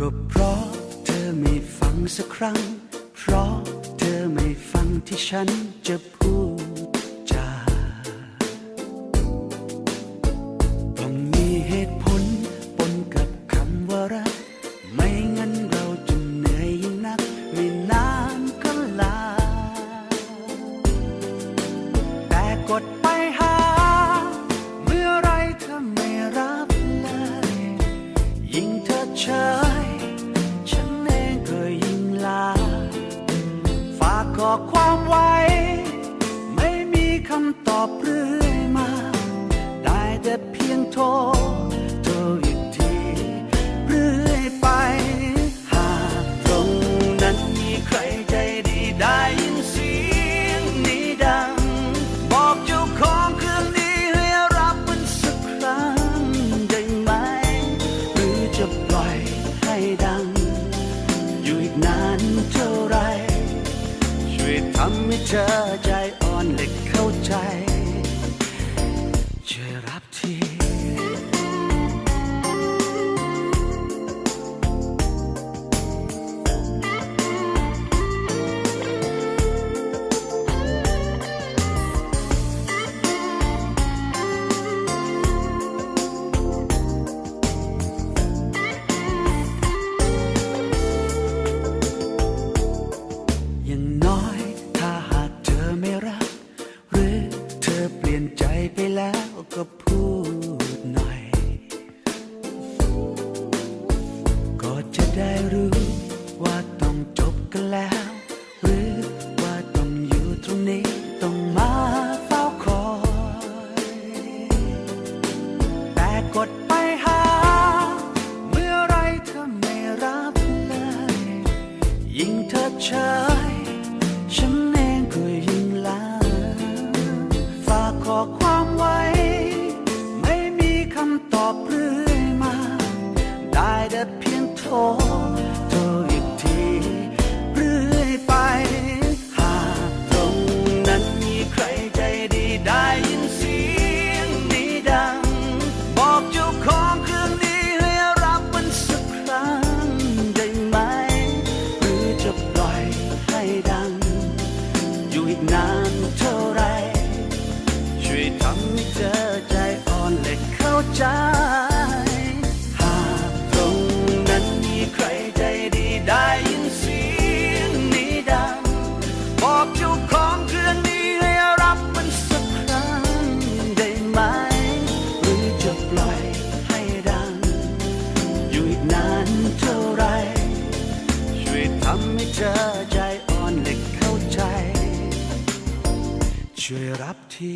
ก็เพราะเธอไม่ฟังสักครั้ง เพราะเธอไม่ฟังที่ฉันจะพูดจาต้องมีเหตุผลปนกับคำว่ารัก ไม่งั้นเราจะเหนื่อยยิ่งนัก ไม่นานก็ลา แต่กดไปหา เมื่อไรเธอไม่รับเลย ยิ่งเธอเฉย กข้อความไว้ ไม่มีคำตอบเรื่อยมา ได้แต่เพียงโทรโทรอีกทีเรื่อยไป หากตรงนั้นมีใครใจดีได้ยินเสียงนี้ดัง บอกเจ้าของเครื่องนี้ให้รับมันสักครั้งได้ไหม หรือจะปล่อยให้ดัง อยู่อีกนานเท่าไรช่ วยทำให้เธอใจอ่อนและเข้าใจ ก็พูดหน่อย ก็จะได้รู้ว่าต้องจบกันแล้ว หรือว่าต้องอยู่ตรงนี้ต้องมาเฝ้าคอย แต่กดไปหา เมื่อไรเธอไม่รับเลย ยิ่งเธอเฉย อบเรื่อยมา ได้แต่เพียงโทรโทรอีกทีเรื่อยไป หากตรงนั้นมีใครใจดีได้ยินเสียงนี้ดัง บอกเจ้าของเครื่องนี้ให้รับมันสักครั้งได้ไหม หรือจะปล่อยให้ดัง อยู่อีกนานเท่าไรช่วยทำให้เธอใจอ เธอใจอ่อนเด็กเข้าใจ ช่วยรับที